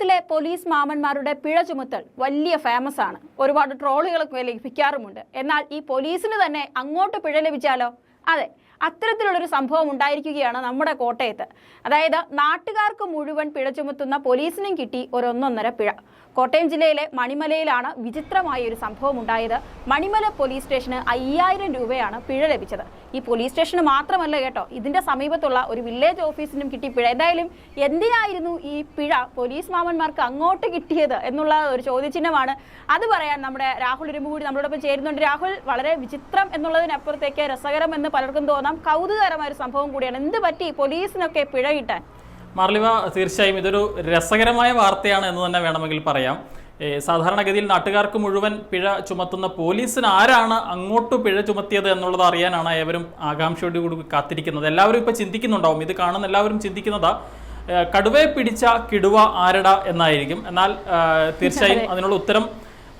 കേരളത്തിലെ പോലീസ് മാമന്മാരുടെ പിഴ ചുമത്തൽ വലിയ ഫേമസ് ആണ്. ഒരുപാട് ട്രോളുകളൊക്കെ ലഭിക്കാറുമുണ്ട്. എന്നാൽ ഈ പോലീസിന് തന്നെ അങ്ങോട്ട് പിഴ ലഭിച്ചാലോ? അതെ അത്തരത്തിലുള്ളൊരു സംഭവം ഉണ്ടായിരിക്കുകയാണ് നമ്മുടെ കോട്ടയത്ത്. അതായത് നാട്ടുകാർക്ക് മുഴുവൻ പിഴ ചുമത്തുന്ന പോലീസിനും കിട്ടി ഒരൊന്നൊന്നര പിഴ. കോട്ടയം ജില്ലയിലെ മണിമലയിലാണ് വിചിത്രമായ ഒരു സംഭവം ഉണ്ടായത്. മണിമല പോലീസ് സ്റ്റേഷന് അയ്യായിരം രൂപയാണ് പിഴ ലഭിച്ചത്. ഈ പോലീസ് സ്റ്റേഷന് മാത്രമല്ല കേട്ടോ ഇതിന്റെ സമീപത്തുള്ള ഒരു വില്ലേജ് ഓഫീസിനും കിട്ടി പിഴ. എന്തായാലും എന്തിനായിരുന്നു ഈ പിഴ പോലീസ് മാമന്മാർക്ക് അങ്ങോട്ട് കിട്ടിയത് എന്നുള്ള ഒരു ചോദ്യചിഹ്നമാണ് അത് പറയാൻ നമ്മുടെ രാഹുൽ ഇരുമ്പുകൂടി നമ്മളോടൊപ്പം ചേരുന്നുണ്ട്. രാഹുൽ വളരെ വിചിത്രം എന്നുള്ളതിനപ്പുറത്തേക്ക് രസകരം എന്ന് പലർക്കും തോന്നാം. കൗതുകകരമായ ഒരു സംഭവം കൂടിയാണ്. എന്ത് പറ്റി പോലീസിനൊക്കെ പിഴ കിട്ടാൻ? മാർലിവ തീർച്ചയായും ഇതൊരു രസകരമായ വാർത്തയാണ് എന്ന് തന്നെ വേണമെങ്കിൽ പറയാം. സാധാരണഗതിയിൽ നാട്ടുകാർക്ക് മുഴുവൻ പിഴ ചുമത്തുന്ന പോലീസിന് ആരാണ് അങ്ങോട്ട് പിഴ ചുമത്തിയത് എന്നുള്ളത് അറിയാനാണ് ഏവരും ആകാംക്ഷയോടു കൂടി കാത്തിരിക്കുന്നത്. എല്ലാവരും ഇപ്പൊ ചിന്തിക്കുന്നുണ്ടാവും. ഇത് കാണുന്ന എല്ലാവരും ചിന്തിക്കുന്നതാ കടുവയെ പിടിച്ച കിടുവ ആരട എന്നായിരിക്കും. എന്നാൽ തീർച്ചയായും അതിനുള്ള ഉത്തരം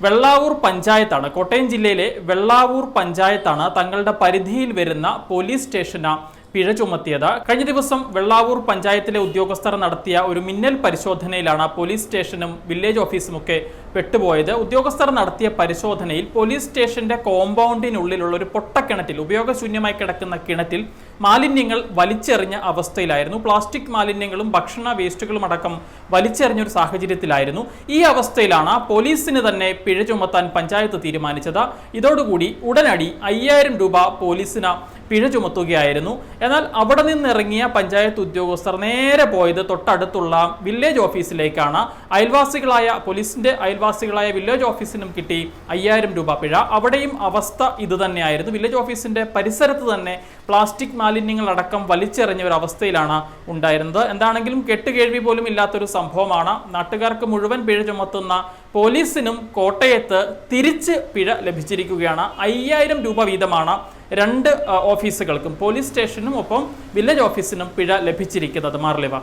വെള്ളാവൂർ പഞ്ചായത്താണ്. കോട്ടയം ജില്ലയിലെ വെള്ളാവൂർ പഞ്ചായത്താണ് തങ്ങളുടെ പരിധിയിൽ വരുന്ന പോലീസ് സ്റ്റേഷന് പിഴ ചുമത്തിയത്. കഴിഞ്ഞ ദിവസം വെള്ളാവൂർ പഞ്ചായത്തിലെ ഉദ്യോഗസ്ഥർ നടത്തിയ ഒരു മിന്നൽ പരിശോധനയിലാണ് പോലീസ് സ്റ്റേഷനും വില്ലേജ് ഓഫീസും ഒക്കെ പെട്ടുപോയത്. ഉദ്യോഗസ്ഥർ നടത്തിയ പരിശോധനയിൽ പോലീസ് സ്റ്റേഷന്റെ കോമ്പൗണ്ടിനുള്ളിലുള്ള ഒരു പൊട്ടക്കിണറ്റിൽ ഉപയോഗശൂന്യമായി കിടക്കുന്ന കിണറ്റിൽ മാലിന്യങ്ങൾ വലിച്ചെറിഞ്ഞ അവസ്ഥയിലായിരുന്നു. പ്ലാസ്റ്റിക് മാലിന്യങ്ങളും ഭക്ഷണ വേസ്റ്റുകളും അടക്കം വലിച്ചെറിഞ്ഞ ഒരു സാഹചര്യത്തിലായിരുന്നു. ഈ അവസ്ഥയിലാണ് പോലീസിന് തന്നെ പിഴ ചുമത്താൻ പഞ്ചായത്ത് തീരുമാനിച്ചത്. ഇതോടുകൂടി ഉടനടി അയ്യായിരം രൂപ പോലീസിന് പിഴ ചുമത്തുകയായിരുന്നു. എന്നാൽ അവിടെ നിന്നിറങ്ങിയ പഞ്ചായത്ത് ഉദ്യോഗസ്ഥർ നേരെ പോയത് തൊട്ടടുത്തുള്ള വില്ലേജ് ഓഫീസിലേക്കാണ്. അയൽവാസികളായ പോലീസിന്റെ അയൽവാസികളായ വില്ലേജ് ഓഫീസിനും കിട്ടി അയ്യായിരം രൂപ പിഴ. അവിടെയും അവസ്ഥ ഇത് തന്നെയായിരുന്നു വില്ലേജ് ഓഫീസിന്റെ പരിസരത്ത് തന്നെ പ്ലാസ്റ്റിക് മാലിന്യങ്ങൾ അടക്കം വലിച്ചെറിഞ്ഞ ഒരു അവസ്ഥയിലാണ് ഉണ്ടായിരുന്നത്. എന്താണെങ്കിലും കെട്ടുകേഴ്വി പോലും ഇല്ലാത്തൊരു സംഭവമാണ്. നാട്ടുകാർക്ക് മുഴുവൻ പിഴ ചുമത്തുന്ന പോലീസിനും കോട്ടയത്ത് തിരിച്ച് പിഴ ലഭിച്ചിരിക്കുകയാണ്. അയ്യായിരം രൂപ വീതമാണ് രണ്ട് ഓഫീസുകൾക്കും പോലീസ് സ്റ്റേഷനും ഒപ്പം വില്ലേജ് ഓഫീസിനും പിഴ ലഭിച്ചിരിക്കുന്നത്. മാർലിവ.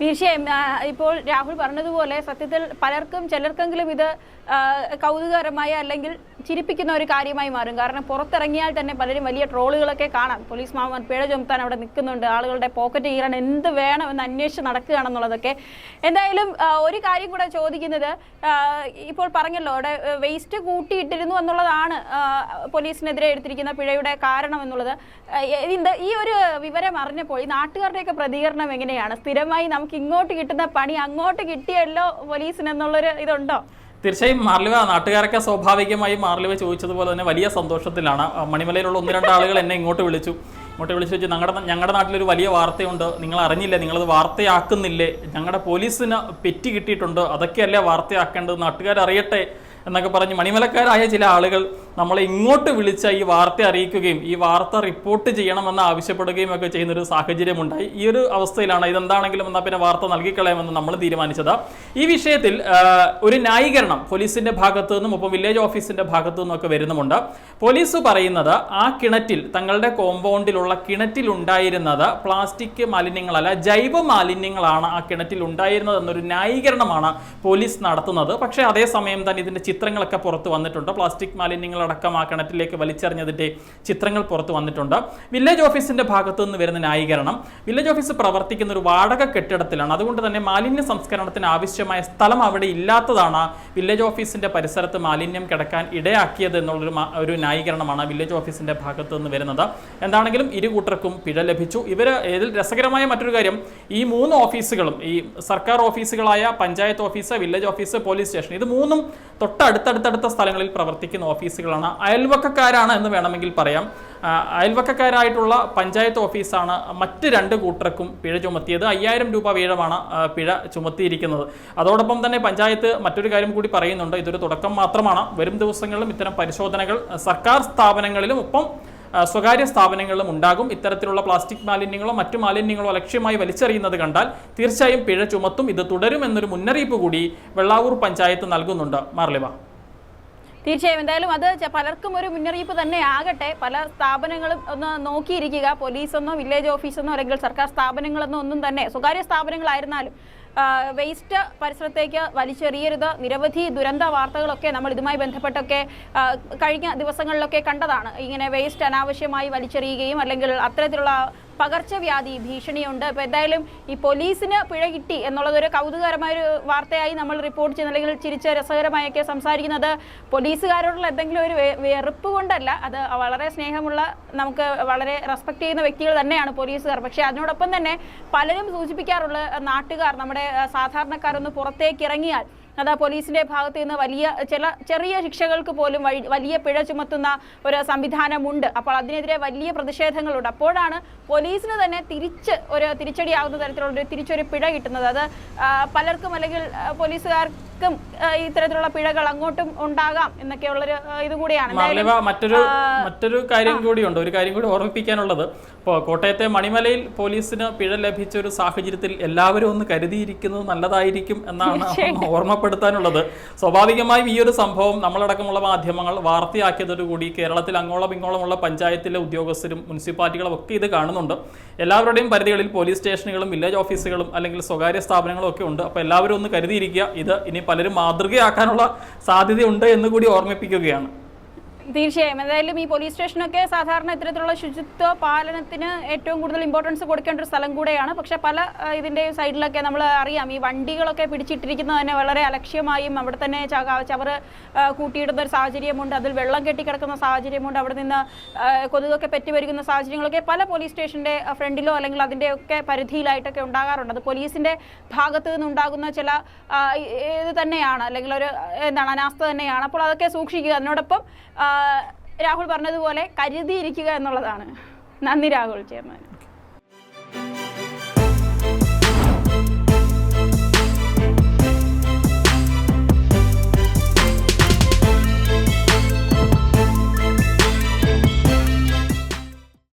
തീർച്ചയായും ഇപ്പോൾ രാഹുൽ പറഞ്ഞതുപോലെ സത്യത്തിൽ പലർക്കും ചിലർക്കെങ്കിലും ഇത് കൗതുകകരമായ അല്ലെങ്കിൽ ചിരിപ്പിക്കുന്ന ഒരു കാര്യമായി മാറും. കാരണം പുറത്തിറങ്ങിയാൽ തന്നെ പലരും വലിയ ട്രോളുകളൊക്കെ കാണാം. പോലീസ് മാമൻ പിഴ ചുമത്താൻ അവിടെ നിൽക്കുന്നുണ്ട്. ആളുകളുടെ പോക്കറ്റ് കീറാൻ എന്ത് വേണം എന്ന് അന്വേഷിച്ച് നടക്കുകയാണെന്നുള്ളതൊക്കെ. എന്തായാലും ഒരു കാര്യം കൂടെ ചോദിക്കുന്നത് ഇപ്പോൾ പറഞ്ഞല്ലോ അവിടെ വേസ്റ്റ് കൂട്ടിയിട്ടിരുന്നു എന്നുള്ളതാണ് പോലീസിനെതിരെ എടുത്തിരിക്കുന്ന പിഴയുടെ കാരണം എന്നുള്ളത്. ഈ ഒരു വിവരം അറിഞ്ഞപ്പോൾ ഈ നാട്ടുകാരുടെയൊക്കെ പ്രതികരണം എങ്ങനെയാണ്? സ്ഥിരമായി നമുക്ക് ഇങ്ങോട്ട് കിട്ടുന്ന പണി അങ്ങോട്ട് കിട്ടിയല്ലോ പോലീസിനെന്നുള്ളൊരു ഇതുണ്ടോ? തീർച്ചയായും മാർലിവ നാട്ടുകാരൊക്കെ സ്വാഭാവികമായി മാർലിവ ചോദിച്ചതുപോലെ തന്നെ വലിയ സന്തോഷത്തിലാണ്. മണിമലയിലുള്ള ഒന്ന് രണ്ട് ആളുകൾ എന്നെ ഇങ്ങോട്ട് വിളിച്ചു. ഇങ്ങോട്ട് വിളിച്ചു വെച്ച് ഞങ്ങളുടെ ഞങ്ങളുടെ നാട്ടിലൊരു വലിയ വാർത്തയുണ്ട്. നിങ്ങൾ അറിഞ്ഞില്ലേ നിങ്ങളത് വാർത്തയാക്കുന്നില്ലേ? ഞങ്ങളുടെ പോലീസിന് പെറ്റി കിട്ടിയിട്ടുണ്ട്. അതൊക്കെയല്ലേ വാർത്തയാക്കേണ്ടത്? നാട്ടുകാർ അറിയട്ടെ എന്നൊക്കെ പറഞ്ഞ് മണിമലക്കാരായ ചില ആളുകൾ നമ്മളെ ഇങ്ങോട്ട് വിളിച്ച ഈ വാർത്ത അറിയിക്കുകയും ഈ വാർത്ത റിപ്പോർട്ട് ചെയ്യണമെന്ന് ആവശ്യപ്പെടുകയും ഒക്കെ ചെയ്യുന്ന ഒരു സാഹചര്യമുണ്ടായി. ഈ ഒരു അവസ്ഥയിലാണ്. ഇതെന്താണെങ്കിലും എന്നാൽ പിന്നെ വാർത്ത നൽകിക്കളയാമെന്ന് നമ്മൾ തീരുമാനിച്ചത്. ഈ വിഷയത്തിൽ ഒരു ന്യായീകരണം പോലീസിന്റെ ഭാഗത്തു നിന്നും ഒപ്പം വില്ലേജ് ഓഫീസിന്റെ ഭാഗത്തു നിന്നും ഒക്കെ വരുന്നുമുണ്ട്. പോലീസ് പറയുന്നത് ആ കിണറ്റിൽ തങ്ങളുടെ കോമ്പൗണ്ടിലുള്ള കിണറ്റിൽ ഉണ്ടായിരുന്നത് പ്ലാസ്റ്റിക് മാലിന്യങ്ങളല്ല ജൈവ മാലിന്യങ്ങളാണ് ആ കിണറ്റിൽ ഉണ്ടായിരുന്നത് എന്നൊരു ന്യായീകരണമാണ് പോലീസ് നടത്തുന്നത്. പക്ഷേ അതേസമയം തന്നെ ഇതിന്റെ ചിത്രങ്ങളൊക്കെ പുറത്ത് വന്നിട്ടുണ്ട്. പ്ലാസ്റ്റിക് മാലിന്യങ്ങൾ അടക്കം ആ കിണറ്റിലേക്ക് വലിച്ചെറിഞ്ഞതിന്റെ ചിത്രങ്ങൾ പുറത്ത് വന്നിട്ടുണ്ട്. വില്ലേജ് ഓഫീസിന്റെ ഭാഗത്തു നിന്ന് വരുന്ന ന്യായീകരണം. വില്ലേജ് ഓഫീസ് പ്രവർത്തിക്കുന്ന ഒരു വാടക കെട്ടിടത്തിലാണ്. അതുകൊണ്ട് തന്നെ മാലിന്യ സംസ്കരണത്തിന് ആവശ്യമായ സ്ഥലം അവിടെ ഇല്ലാത്തതാണ് വില്ലേജ് ഓഫീസിന്റെ പരിസരത്ത് മാലിന്യം കിടക്കാൻ ഇടയാക്കിയത് എന്നുള്ളൊരു ഒരു ന്യായീകരണമാണ് വില്ലേജ് ഓഫീസിന്റെ ഭാഗത്തു നിന്ന് വരുന്നത്. എന്താണെങ്കിലും ഇരുകൂട്ടർക്കും പിഴ ലഭിച്ചു. ഇവർ ഇതിൽ രസകരമായ മറ്റൊരു കാര്യം. ഈ മൂന്ന് ഓഫീസുകളും ഈ സർക്കാർ ഓഫീസുകളായ panchayat office village office police station ഇത് മൂന്നും തൊട്ടടുത്തടുത്തടുത്ത സ്ഥലങ്ങളിൽ പ്രവർത്തിക്കുന്ന ഓഫീസുകളാണ്. അയൽവക്കക്കാരാണ് എന്ന് വേണമെങ്കിൽ പറയാം. അയൽവക്കക്കാരായിട്ടുള്ള പഞ്ചായത്ത് ഓഫീസാണ് മറ്റ് രണ്ട് കൂട്ടർക്കും പിഴ ചുമത്തിയത്. അയ്യായിരം രൂപ വീഴമാണ് പിഴ ചുമത്തിയിരിക്കുന്നത്. അതോടൊപ്പം തന്നെ പഞ്ചായത്ത് മറ്റൊരു കാര്യം കൂടി പറയുന്നുണ്ട്. ഇതൊരു തുടക്കം മാത്രമാണ്. വരും ദിവസങ്ങളിലും ഇത്തരം പരിശോധനകൾ സർക്കാർ സ്ഥാപനങ്ങളിലും ഒപ്പം സ്വകാര്യ സ്ഥാപനങ്ങളിലും ഉണ്ടാകും. ഇത്തരത്തിലുള്ള പ്ലാസ്റ്റിക് മാലിന്യങ്ങളോ മറ്റു മാലിന്യങ്ങളോ ലക്ഷ്യമായി വലിച്ചെറിയുന്നത് കണ്ടാൽ തീർച്ചയായും പിഴ ചുമത്തും. ഇത് തുടരുമെന്നൊരു മുന്നറിയിപ്പ് കൂടി വെള്ളാവൂർ പഞ്ചായത്ത് നൽകുന്നുണ്ട്. മാർലിവ തീർച്ചയായും. എന്തായാലും അത് പലർക്കും ഒരു മുന്നറിയിപ്പ് തന്നെ ആകട്ടെ. പല സ്ഥാപനങ്ങളും ഒന്ന് നോക്കിയിരിക്കുക. പോലീസെന്നോ വില്ലേജ് ഓഫീസെന്നോ അല്ലെങ്കിൽ സർക്കാർ സ്ഥാപനങ്ങളെന്നോ ഒന്നും തന്നെ സ്വകാര്യ സ്ഥാപനങ്ങളായിരുന്നാലും വേസ്റ്റ് പരിസരത്തേക്ക് വലിച്ചെറിയരുത്. നിരവധി ദുരന്ത വാർത്തകളൊക്കെ നമ്മൾ ഇതുമായി ബന്ധപ്പെട്ടൊക്കെ കഴിഞ്ഞ ദിവസങ്ങളിലൊക്കെ കണ്ടതാണ്. ഇങ്ങനെ വേസ്റ്റ് അനാവശ്യമായി വലിച്ചെറിയുകയും അല്ലെങ്കിൽ അത്തരത്തിലുള്ള പകർച്ചവ്യാധി ഭീഷണിയുണ്ട്. അപ്പോൾ എന്തായാലും ഈ പോലീസിന് പിഴ കിട്ടി എന്നുള്ളതൊരു കൗതുകകരമായ ഒരു വാർത്തയായി നമ്മൾ റിപ്പോർട്ട് ചെയ്യുന്ന. അല്ലെങ്കിൽ ചിരിച്ച് രസകരമായൊക്കെ സംസാരിക്കുന്നത് പോലീസുകാരോടുള്ള എന്തെങ്കിലും ഒരു വെറുപ്പ് കൊണ്ടല്ല. അത് വളരെ സ്നേഹമുള്ള നമുക്ക് വളരെ റെസ്പെക്ട് ചെയ്യുന്ന വ്യക്തികൾ തന്നെയാണ് പോലീസുകാർ. പക്ഷേ അതിനോടൊപ്പം തന്നെ പലരും സൂചിപ്പിക്കാറുള്ള നാട്ടുകാർ നമ്മുടെ സാധാരണക്കാരൊന്ന് പുറത്തേക്ക് ഇറങ്ങിയാൽ അത് പോലീസിന്റെ ഭാഗത്ത് നിന്ന് വലിയ ചില ചെറിയ ശിക്ഷകൾക്ക് പോലും വലിയ പിഴ ചുമത്തുന്ന ഒരു സംവിധാനമുണ്ട്. അപ്പോൾ അതിനെതിരെ വലിയ പ്രതിഷേധങ്ങളുണ്ട്. അപ്പോഴാണ് പോലീസിന് തന്നെ തിരിച്ച് ഒരു തിരിച്ചടിയാകുന്ന തരത്തിലുള്ള ഒരു തിരിച്ചൊരു പിഴ കിട്ടുന്നത്. അത് പലർക്കും അല്ലെങ്കിൽ ആ, പോലീസുകാർക്കും ഇത്തരത്തിലുള്ള പിഴകൾ അങ്ങോട്ടും ഉണ്ടാകാം എന്നൊക്കെയുള്ളൊരു ഇത് ഇതുകൂടിയാണ്. മറ്റൊരു മറ്റൊരു കാര്യം കൂടിയുണ്ട്. ഒരു കാര്യം കൂടി ഓർമ്മിപ്പിക്കാനുള്ളത്. ഇപ്പോൾ കോട്ടയത്തെ മണിമലയിൽ പോലീസിന് പിഴ ലഭിച്ച ഒരു സാഹചര്യത്തിൽ എല്ലാവരും ഒന്ന് കരുതിയിരിക്കുന്നത് നല്ലതായിരിക്കും എന്നാണ് ഓർമ്മപ്പെടുത്താനുള്ളത്. സ്വാഭാവികമായും ഈ ഒരു സംഭവം നമ്മളടക്കമുള്ള മാധ്യമങ്ങൾ വാർത്തയാക്കിയതോടുകൂടി കേരളത്തിൽ അങ്ങോളം ഇങ്ങോളമുള്ള പഞ്ചായത്തിലെ ഉദ്യോഗസ്ഥരും മുനിസിപ്പാലിറ്റികളും ഒക്കെ ഇത് കാണുന്നുണ്ട്. എല്ലാവരുടെയും പരിധികളിൽ പോലീസ് സ്റ്റേഷനുകളും വില്ലേജ് ഓഫീസുകളും അല്ലെങ്കിൽ സ്വകാര്യ സ്ഥാപനങ്ങളും ഒക്കെ ഉണ്ട്. അപ്പോൾ എല്ലാവരും ഒന്ന് കരുതിയിരിക്കുക. ഇത് ഇനി പലരും മാതൃകയാക്കാനുള്ള സാധ്യതയുണ്ട് എന്ന് കൂടി ഓർമ്മിപ്പിക്കുകയാണ്. തീർച്ചയായും. എന്തായാലും ഈ പോലീസ് സ്റ്റേഷനൊക്കെ സാധാരണ ഇത്തരത്തിലുള്ള ശുചിത്വ പാലനത്തിന് ഏറ്റവും കൂടുതൽ ഇമ്പോർട്ടൻസ് കൊടുക്കേണ്ട ഒരു സ്ഥലം കൂടെയാണ്. പക്ഷെ പല ഇതിന്റെ സൈഡിലൊക്കെ നമ്മൾ അറിയാം. ഈ വണ്ടികളൊക്കെ പിടിച്ചിട്ടിരിക്കുന്നത് തന്നെ വളരെ അലക്ഷ്യമായും അവിടെ തന്നെ ചവർ കൂട്ടിയിടുന്ന ഒരു സാഹചര്യമുണ്ട്. അതിൽ വെള്ളം കെട്ടിക്കിടക്കുന്ന സാഹചര്യമുണ്ട്. അവിടെ നിന്ന് കൊതുകൊക്കെ പെറ്റി വരുന്ന സാഹചര്യങ്ങളൊക്കെ പല പോലീസ് സ്റ്റേഷന്റെ ഫ്രണ്ടിലോ അല്ലെങ്കിൽ അതിന്റെ ഒക്കെ പരിധിയിലായിട്ടൊക്കെ ഉണ്ടാകാറുണ്ട്. അത് പോലീസിന്റെ ഭാഗത്ത് നിന്നുണ്ടാകുന്ന ചില ഇത് തന്നെയാണ്. അല്ലെങ്കിൽ ഒരു എന്താണ് അനാസ്ഥ തന്നെയാണ്. അപ്പോൾ അതൊക്കെ സൂക്ഷിക്കുക. അതിനോടൊപ്പം രാഹുൽ പറഞ്ഞതുപോലെ കരുതിയിരിക്കുക എന്നുള്ളതാണ്. നന്ദി രാഹുൽ ചെയർമാൻ.